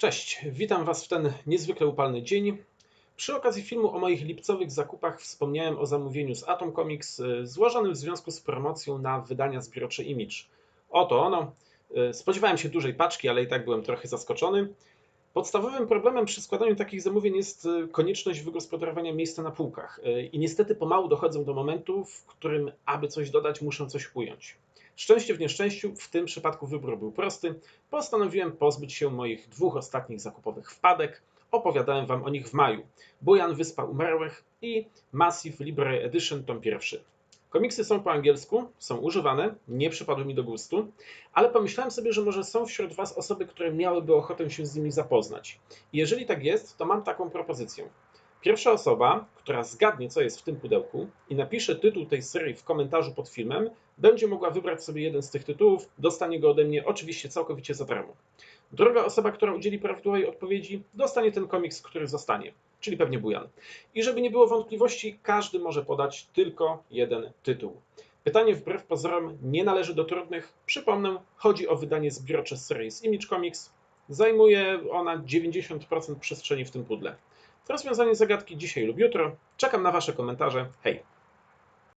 Cześć, witam Was w ten niezwykle upalny dzień. Przy okazji filmu o moich lipcowych zakupach wspomniałem o zamówieniu z Atom Comics y, złożonym w związku z promocją na wydania zbiorcze Image. Oto ono. Y, Spodziewałem się dużej paczki, ale i tak byłem trochę zaskoczony. Podstawowym problemem przy składaniu takich zamówień jest y, konieczność wygospodarowania miejsca na półkach. Y, I niestety pomału dochodzę do momentu, w którym, aby coś dodać, muszę coś ująć. Szczęście w nieszczęściu, w tym przypadku wybór był prosty. Postanowiłem pozbyć się moich dwóch ostatnich zakupowych wpadek. Opowiadałem Wam o nich w maju. Bujan Wyspa Umarłych i Massive Library Edition, tom pierwszy. Komiksy są po angielsku, są używane, nie przypadły mi do gustu, ale pomyślałem sobie, że może są wśród Was osoby, które miałyby ochotę się z nimi zapoznać. I jeżeli tak jest, to mam taką propozycję. Pierwsza osoba, która zgadnie, co jest w tym pudełku i napisze tytuł tej serii w komentarzu pod filmem, będzie mogła wybrać sobie jeden z tych tytułów, dostanie go ode mnie oczywiście całkowicie za darmo. Druga osoba, która udzieli prawidłowej odpowiedzi, dostanie ten komiks, który zostanie, czyli pewnie Bujan. I żeby nie było wątpliwości, każdy może podać tylko jeden tytuł. Pytanie wbrew pozorom nie należy do trudnych. Przypomnę, chodzi o wydanie zbiorcze z serii z Image Comics. Zajmuje ona 90% przestrzeni w tym pudle. Rozwiązanie zagadki dzisiaj lub jutro. Czekam na Wasze komentarze. Hej!